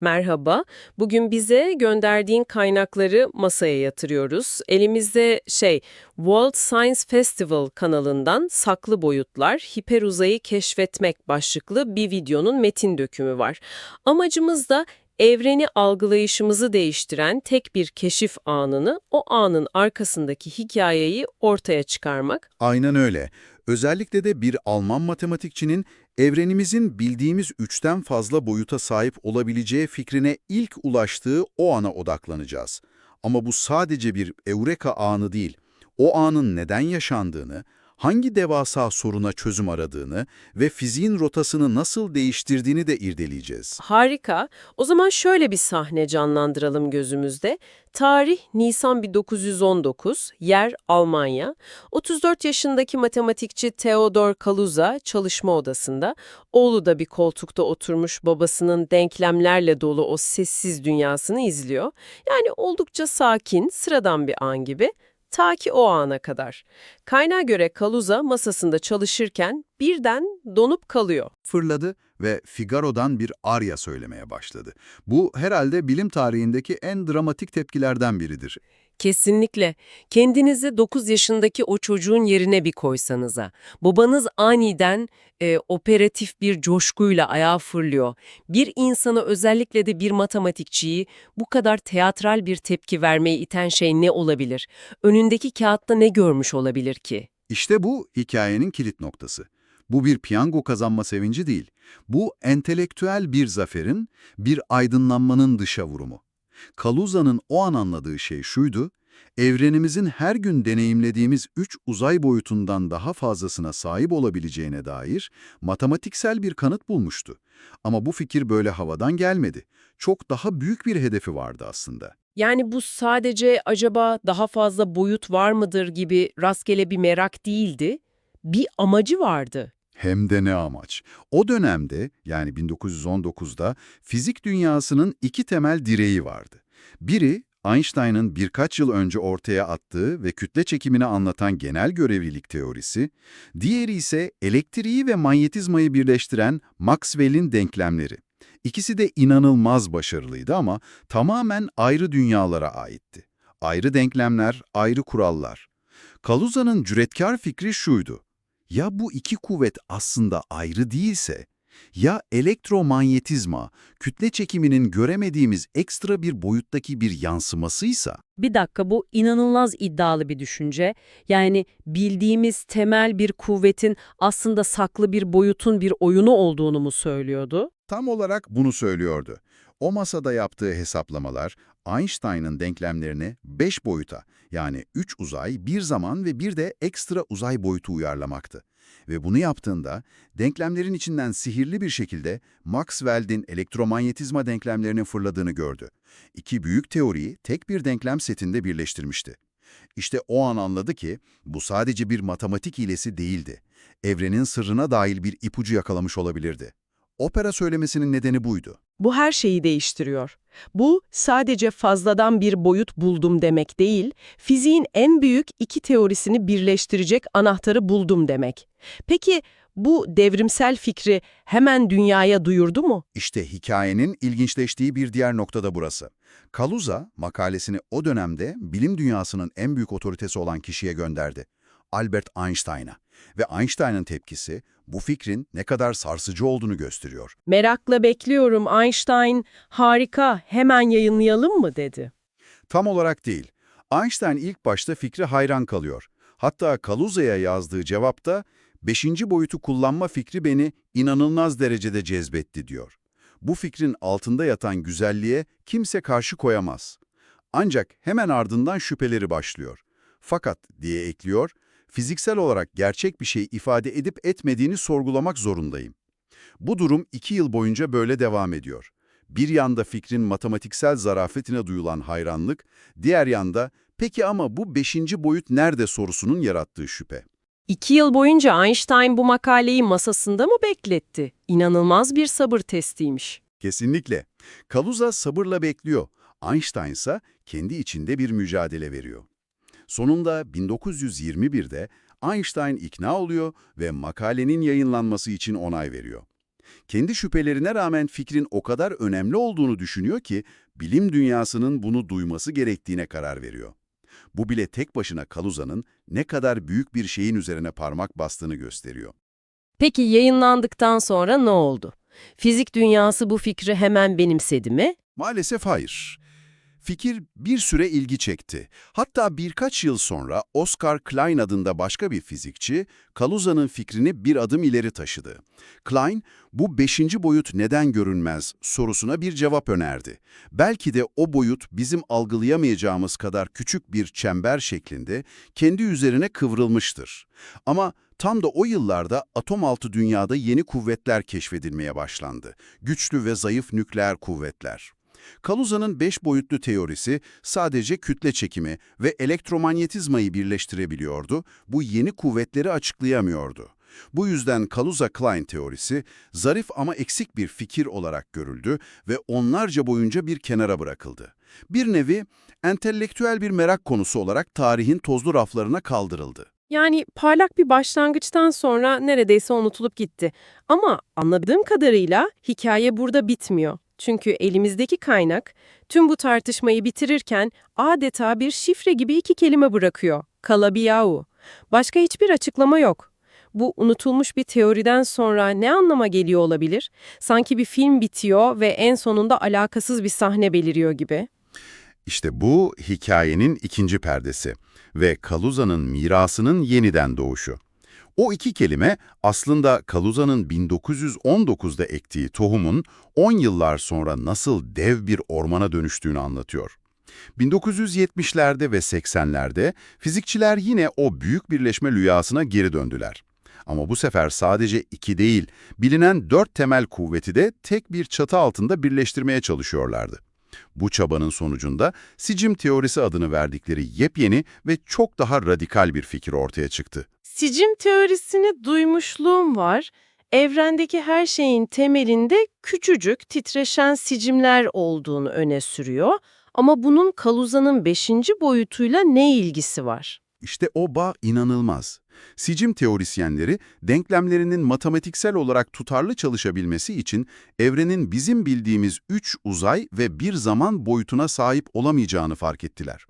Merhaba. Bugün bize gönderdiğin kaynakları masaya yatırıyoruz. Elimizde şey, World Science Festival kanalından Saklı Boyutlar, Hiperuzayı Keşfetmek başlıklı bir videonun metin dökümü var. Amacımız da evreni algılayışımızı değiştiren tek bir keşif anını, o anın arkasındaki hikayeyi ortaya çıkarmak. Aynen öyle. Özellikle de bir Alman matematikçinin evrenimizin bildiğimiz üçten fazla boyuta sahip olabileceği fikrine ilk ulaştığı o ana odaklanacağız. Ama bu sadece bir eureka anı değil. O anın neden yaşandığını, hangi devasa soruna çözüm aradığını ve fiziğin rotasını nasıl değiştirdiğini de irdeleyeceğiz. Harika. O zaman şöyle bir sahne canlandıralım gözümüzde. Tarih Nisan 1919, yer Almanya. 34 yaşındaki matematikçi Theodor Kaluza çalışma odasında. Oğlu da bir koltukta oturmuş babasının denklemlerle dolu o sessiz dünyasını izliyor. Yani oldukça sakin, sıradan bir an gibi. Ta ki o ana kadar. Kaynağa göre Kaluza masasında çalışırken birden donup kalıyor. Fırladı ve Figaro'dan bir arya söylemeye başladı. Bu herhalde bilim tarihindeki en dramatik tepkilerden biridir. Kesinlikle. Kendinizi 9 yaşındaki o çocuğun yerine bir koysanıza. Babanız aniden e, operatif bir coşkuyla ayağa fırlıyor. Bir insanı özellikle de bir matematikçiyi bu kadar teatral bir tepki vermeye iten şey ne olabilir? Önündeki kağıtta ne görmüş olabilir ki? İşte bu hikayenin kilit noktası. Bu bir piyango kazanma sevinci değil. Bu entelektüel bir zaferin, bir aydınlanmanın dışa vurumu. Kaluza'nın o an anladığı şey şuydu, evrenimizin her gün deneyimlediğimiz üç uzay boyutundan daha fazlasına sahip olabileceğine dair matematiksel bir kanıt bulmuştu. Ama bu fikir böyle havadan gelmedi. Çok daha büyük bir hedefi vardı aslında. Yani bu sadece acaba daha fazla boyut var mıdır gibi rastgele bir merak değildi. Bir amacı vardı. Hem de ne amaç. O dönemde yani 1919'da fizik dünyasının iki temel direği vardı. Biri Einstein'ın birkaç yıl önce ortaya attığı ve kütle çekimini anlatan genel görevlilik teorisi, diğeri ise elektriği ve manyetizmayı birleştiren Maxwell'in denklemleri. İkisi de inanılmaz başarılıydı ama tamamen ayrı dünyalara aitti. Ayrı denklemler, ayrı kurallar. Kaluza'nın cüretkar fikri şuydu. Ya bu iki kuvvet aslında ayrı değilse, ya elektromanyetizma, kütle çekiminin göremediğimiz ekstra bir boyuttaki bir yansımasıysa, Bir dakika bu inanılmaz iddialı bir düşünce. Yani bildiğimiz temel bir kuvvetin aslında saklı bir boyutun bir oyunu olduğunu mu söylüyordu? tam olarak bunu söylüyordu. O masada yaptığı hesaplamalar, Einstein'ın denklemlerini 5 boyuta, yani 3 uzay, bir zaman ve bir de ekstra uzay boyutu uyarlamaktı. Ve bunu yaptığında denklemlerin içinden sihirli bir şekilde Maxwell'in elektromanyetizma denklemlerinin fırladığını gördü. İki büyük teoriyi tek bir denklem setinde birleştirmişti. İşte o an anladı ki bu sadece bir matematik hilesi değildi. Evrenin sırrına dahil bir ipucu yakalamış olabilirdi. Opera söylemesinin nedeni buydu. Bu her şeyi değiştiriyor. Bu sadece fazladan bir boyut buldum demek değil, fiziğin en büyük iki teorisini birleştirecek anahtarı buldum demek. Peki bu devrimsel fikri hemen dünyaya duyurdu mu? İşte hikayenin ilginçleştiği bir diğer nokta da burası. Kaluza makalesini o dönemde bilim dünyasının en büyük otoritesi olan kişiye gönderdi. Albert Einstein'a. Ve Einstein'ın tepkisi bu fikrin ne kadar sarsıcı olduğunu gösteriyor. Merakla bekliyorum Einstein, harika hemen yayınlayalım mı dedi. Tam olarak değil. Einstein ilk başta fikre hayran kalıyor. Hatta Kaluza'ya yazdığı cevapta, beşinci boyutu kullanma fikri beni inanılmaz derecede cezbetti diyor. Bu fikrin altında yatan güzelliğe kimse karşı koyamaz. Ancak hemen ardından şüpheleri başlıyor. Fakat diye ekliyor, fiziksel olarak gerçek bir şey ifade edip etmediğini sorgulamak zorundayım. Bu durum iki yıl boyunca böyle devam ediyor. Bir yanda fikrin matematiksel zarafetine duyulan hayranlık, diğer yanda peki ama bu beşinci boyut nerede sorusunun yarattığı şüphe. İki yıl boyunca Einstein bu makaleyi masasında mı bekletti? İnanılmaz bir sabır testiymiş. Kesinlikle. Kaluza sabırla bekliyor. Einstein ise kendi içinde bir mücadele veriyor. Sonunda 1921'de Einstein ikna oluyor ve makalenin yayınlanması için onay veriyor. Kendi şüphelerine rağmen fikrin o kadar önemli olduğunu düşünüyor ki bilim dünyasının bunu duyması gerektiğine karar veriyor. Bu bile tek başına Kaluza'nın ne kadar büyük bir şeyin üzerine parmak bastığını gösteriyor. Peki yayınlandıktan sonra ne oldu? Fizik dünyası bu fikri hemen benimsedi mi? Maalesef hayır. Fikir bir süre ilgi çekti. Hatta birkaç yıl sonra Oscar Klein adında başka bir fizikçi, Kaluza'nın fikrini bir adım ileri taşıdı. Klein, bu beşinci boyut neden görünmez sorusuna bir cevap önerdi. Belki de o boyut bizim algılayamayacağımız kadar küçük bir çember şeklinde kendi üzerine kıvrılmıştır. Ama tam da o yıllarda atom altı dünyada yeni kuvvetler keşfedilmeye başlandı. Güçlü ve zayıf nükleer kuvvetler. Kaluza'nın beş boyutlu teorisi sadece kütle çekimi ve elektromanyetizmayı birleştirebiliyordu, bu yeni kuvvetleri açıklayamıyordu. Bu yüzden Kaluza-Klein teorisi zarif ama eksik bir fikir olarak görüldü ve onlarca boyunca bir kenara bırakıldı. Bir nevi entelektüel bir merak konusu olarak tarihin tozlu raflarına kaldırıldı. Yani parlak bir başlangıçtan sonra neredeyse unutulup gitti. Ama anladığım kadarıyla hikaye burada bitmiyor. Çünkü elimizdeki kaynak tüm bu tartışmayı bitirirken adeta bir şifre gibi iki kelime bırakıyor. Kalabiyahu. Başka hiçbir açıklama yok. Bu unutulmuş bir teoriden sonra ne anlama geliyor olabilir? Sanki bir film bitiyor ve en sonunda alakasız bir sahne beliriyor gibi. İşte bu hikayenin ikinci perdesi ve Kaluza'nın mirasının yeniden doğuşu. O iki kelime aslında Kaluza'nın 1919'da ektiği tohumun 10 yıllar sonra nasıl dev bir ormana dönüştüğünü anlatıyor. 1970'lerde ve 80'lerde fizikçiler yine o büyük birleşme rüyasına geri döndüler. Ama bu sefer sadece iki değil, bilinen dört temel kuvveti de tek bir çatı altında birleştirmeye çalışıyorlardı. Bu çabanın sonucunda sicim teorisi adını verdikleri yepyeni ve çok daha radikal bir fikir ortaya çıktı. Sicim teorisini duymuşluğum var. Evrendeki her şeyin temelinde küçücük titreşen sicimler olduğunu öne sürüyor. Ama bunun Kaluza'nın beşinci boyutuyla ne ilgisi var? İşte o bağ inanılmaz. Sicim teorisyenleri denklemlerinin matematiksel olarak tutarlı çalışabilmesi için evrenin bizim bildiğimiz 3 uzay ve bir zaman boyutuna sahip olamayacağını fark ettiler.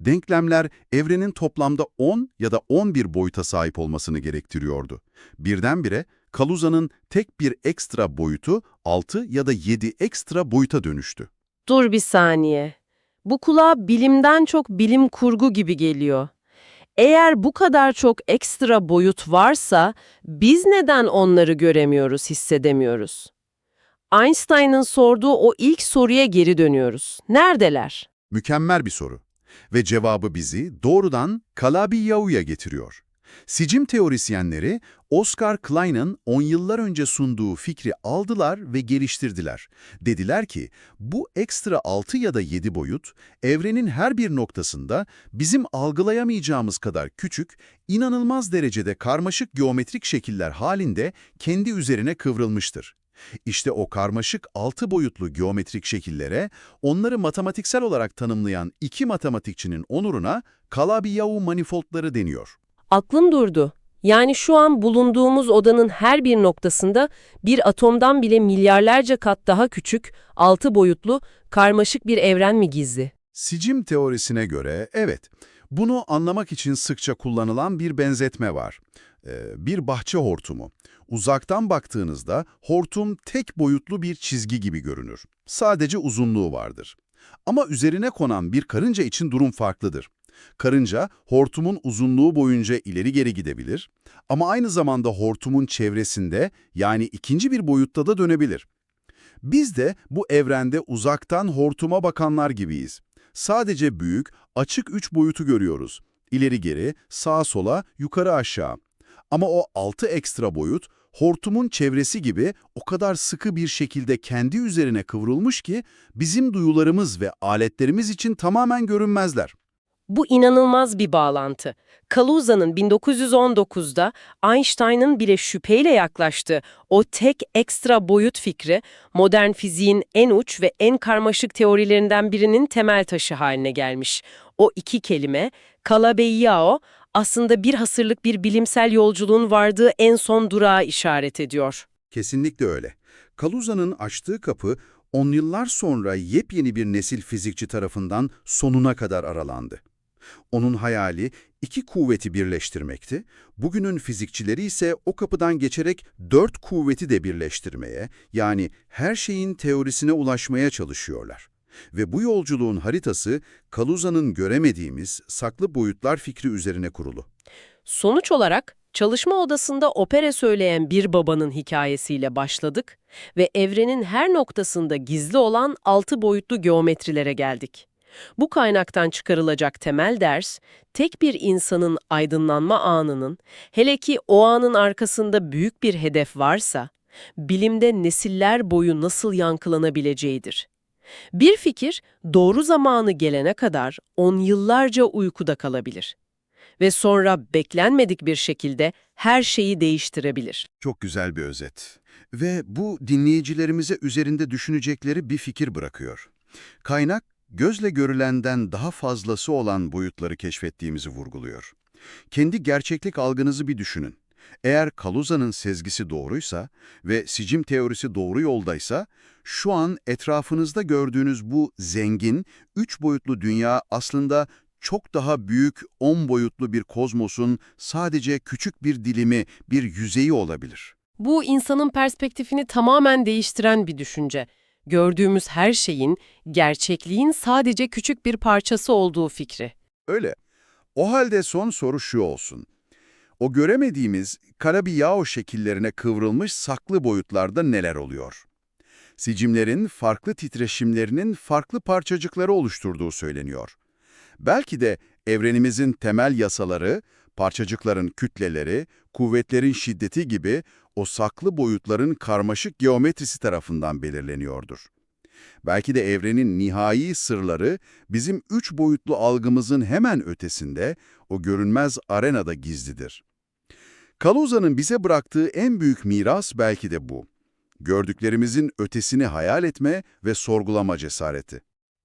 Denklemler evrenin toplamda 10 ya da 11 boyuta sahip olmasını gerektiriyordu. Birdenbire Kaluza'nın tek bir ekstra boyutu 6 ya da 7 ekstra boyuta dönüştü. Dur bir saniye. Bu kulağa bilimden çok bilim kurgu gibi geliyor. Eğer bu kadar çok ekstra boyut varsa biz neden onları göremiyoruz, hissedemiyoruz? Einstein'ın sorduğu o ilk soruya geri dönüyoruz. Neredeler? Mükemmel bir soru. Ve cevabı bizi doğrudan Calabi-Yao'ya getiriyor. Sicim teorisyenleri Oscar Klein'ın 10 yıllar önce sunduğu fikri aldılar ve geliştirdiler. Dediler ki bu ekstra 6 ya da 7 boyut evrenin her bir noktasında bizim algılayamayacağımız kadar küçük, inanılmaz derecede karmaşık geometrik şekiller halinde kendi üzerine kıvrılmıştır. İşte o karmaşık altı boyutlu geometrik şekillere, onları matematiksel olarak tanımlayan iki matematikçinin onuruna Calabi-Yau manifoldları deniyor. Aklım durdu. Yani şu an bulunduğumuz odanın her bir noktasında bir atomdan bile milyarlarca kat daha küçük, altı boyutlu, karmaşık bir evren mi gizli? Sicim teorisine göre evet, bunu anlamak için sıkça kullanılan bir benzetme var. Ee, bir bahçe hortumu. Uzaktan baktığınızda hortum tek boyutlu bir çizgi gibi görünür. Sadece uzunluğu vardır. Ama üzerine konan bir karınca için durum farklıdır. Karınca, hortumun uzunluğu boyunca ileri geri gidebilir ama aynı zamanda hortumun çevresinde yani ikinci bir boyutta da dönebilir. Biz de bu evrende uzaktan hortuma bakanlar gibiyiz. Sadece büyük, açık üç boyutu görüyoruz. İleri geri, sağa sola, yukarı aşağı. Ama o altı ekstra boyut, hortumun çevresi gibi o kadar sıkı bir şekilde kendi üzerine kıvrılmış ki bizim duyularımız ve aletlerimiz için tamamen görünmezler. Bu inanılmaz bir bağlantı. Kaluza'nın 1919'da Einstein'ın bile şüpheyle yaklaştığı o tek ekstra boyut fikri, modern fiziğin en uç ve en karmaşık teorilerinden birinin temel taşı haline gelmiş. O iki kelime, Calabi-Yau, aslında bir hasırlık bir bilimsel yolculuğun vardığı en son durağa işaret ediyor. Kesinlikle öyle. Kaluza'nın açtığı kapı, on yıllar sonra yepyeni bir nesil fizikçi tarafından sonuna kadar aralandı. Onun hayali iki kuvveti birleştirmekti. Bugünün fizikçileri ise o kapıdan geçerek dört kuvveti de birleştirmeye, yani her şeyin teorisine ulaşmaya çalışıyorlar. Ve bu yolculuğun haritası Kaluza'nın göremediğimiz saklı boyutlar fikri üzerine kurulu. Sonuç olarak çalışma odasında opera söyleyen bir babanın hikayesiyle başladık ve evrenin her noktasında gizli olan altı boyutlu geometrilere geldik. Bu kaynaktan çıkarılacak temel ders, tek bir insanın aydınlanma anının, hele ki o anın arkasında büyük bir hedef varsa, bilimde nesiller boyu nasıl yankılanabileceğidir. Bir fikir, doğru zamanı gelene kadar on yıllarca uykuda kalabilir ve sonra beklenmedik bir şekilde her şeyi değiştirebilir. Çok güzel bir özet. Ve bu dinleyicilerimize üzerinde düşünecekleri bir fikir bırakıyor. Kaynak, gözle görülenden daha fazlası olan boyutları keşfettiğimizi vurguluyor. Kendi gerçeklik algınızı bir düşünün. Eğer Kaluza'nın sezgisi doğruysa ve sicim teorisi doğru yoldaysa, şu an etrafınızda gördüğünüz bu zengin, üç boyutlu dünya aslında çok daha büyük, on boyutlu bir kozmosun sadece küçük bir dilimi, bir yüzeyi olabilir. Bu insanın perspektifini tamamen değiştiren bir düşünce. Gördüğümüz her şeyin, gerçekliğin sadece küçük bir parçası olduğu fikri. Öyle. O halde son soru şu olsun. O göremediğimiz Karabiyao şekillerine kıvrılmış saklı boyutlarda neler oluyor? Sicimlerin farklı titreşimlerinin farklı parçacıkları oluşturduğu söyleniyor. Belki de evrenimizin temel yasaları, parçacıkların kütleleri, kuvvetlerin şiddeti gibi o saklı boyutların karmaşık geometrisi tarafından belirleniyordur. Belki de evrenin nihai sırları bizim üç boyutlu algımızın hemen ötesinde, o görünmez arenada gizlidir. Kaluza'nın bize bıraktığı en büyük miras belki de bu. Gördüklerimizin ötesini hayal etme ve sorgulama cesareti.